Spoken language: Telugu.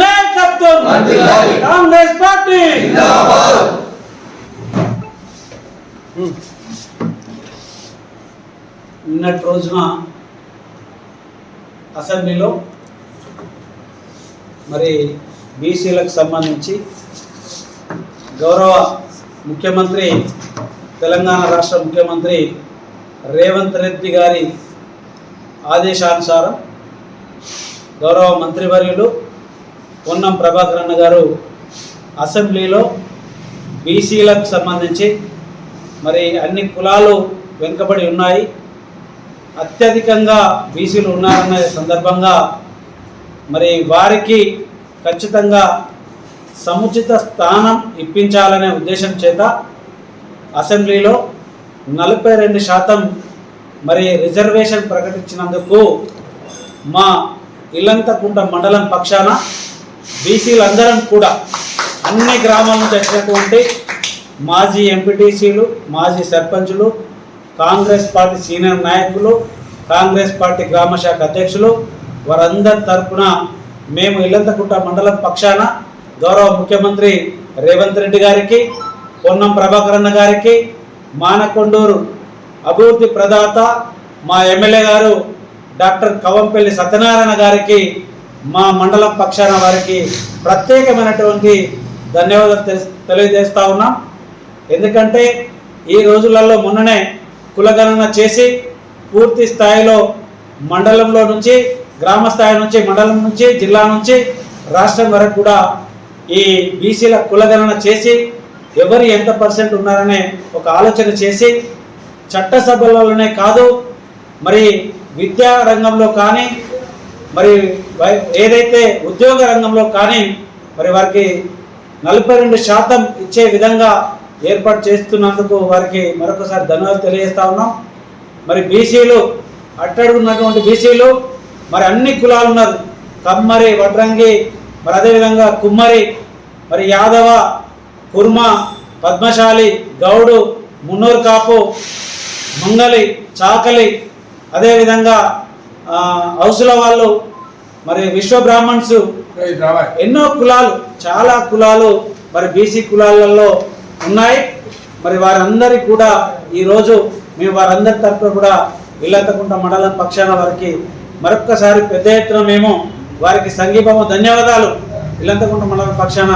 నాయకత్వం. కాంగ్రెస్ పార్టీ. నిన్నటి రోజున అసెంబ్లీలో మరి బీసీలకు సంబంధించి గౌరవ ముఖ్యమంత్రి తెలంగాణ రాష్ట్ర ముఖ్యమంత్రి రేవంత్ రెడ్డి గారి ఆదేశానుసారం గౌరవ మంత్రివర్యులు పొన్నం ప్రభాకర్ అన్న గారు అసెంబ్లీలో బీసీలకు సంబంధించి మరి అన్ని కులాలు వెనుకబడి ఉన్నాయి. అత్యధికంగా బీసీలు ఉన్నారనే సందర్భంగా మరి వారికి ఖచ్చితంగా సముచిత స్థానం ఇప్పించాలనే ఉద్దేశం చేత అసెంబ్లీలో నలభై రెండు శాతం మరి రిజర్వేషన్ ప్రకటించినందుకు మా ఇల్లంతకుంట మండలం పక్షాన బీసీలందరం కూడా అన్ని గ్రామాల నుంచి వచ్చినటువంటి మాజీ ఎంపీటీసీలు మాజీ సర్పంచులు కాంగ్రెస్ పార్టీ సీనియర్ నాయకులు కాంగ్రెస్ పార్టీ గ్రామ శాఖ అధ్యక్షులు వారందరి తరఫున మేము ఇల్లంతకుంట మండలం పక్షాన గౌరవ ముఖ్యమంత్రి రేవంత్ రెడ్డి గారికి పొన్నం ప్రభాకరన్న గారికి మానకొండూరు అభివృద్ధి ప్రదాత మా ఎమ్మెల్యే గారు డాక్టర్ కవంపల్లి సత్యనారాయణ గారికి మా మండలం పక్షాన వారికి ప్రత్యేకమైనటువంటి ధన్యవాదాలు తెలియజేస్తా ఉన్నాం. ఎందుకంటే ఈ రోజులలో మొన్ననే కులగణన చేసి పూర్తి స్థాయిలో మండలంలో నుంచి గ్రామ స్థాయి నుంచి మండలం నుంచి జిల్లా నుంచి రాష్ట్రం వరకు కూడా ఈ బీసీల కులగణన చేసి ఎవరు ఎంత పర్సెంట్ ఉన్నారనే ఒక ఆలోచన చేసి చట్టసభలలోనే కాదు మరి విద్యా రంగంలో కానీ మరి వై- ఏదైతే ఉద్యోగ రంగంలో కానీ మరి వారికి నలభై రెండు శాతం ఇచ్చే విధంగా ఏర్పాటు చేస్తున్నందుకు వారికి మరొకసారి ధన్యవాదాలు తెలియజేస్తా ఉన్నాం. మరి బీసీలు అట్టడుగున్నటువంటి బీసీలు మరి అన్ని కులాలు ఉన్నారు. కమ్మరి వడ్రంగి మరి అదేవిధంగా కుమ్మరి మరి యాదవ కుర్మ పద్మశాలి గౌడు మున్నూరు కాపు మంగలి చాకలి అదేవిధంగా హౌసుల వాళ్ళు మరి విశ్వ బ్రాహ్మణ్స్ ఎన్నో కులాలు చాలా కులాలు మరి బీసీ కులాలలో ఉన్నాయి. మరి వారందరికీ కూడా ఈరోజు మేము వారందరి తరఫున కూడా ఇల్లంతకుంట మండలం పక్షాన వారికి మరొక్కసారి పెద్ద ఎత్తున మేము వారికి సంఘీభావ ధన్యవాదాలు. ఇల్లంతకుంట మండలం పక్షాన.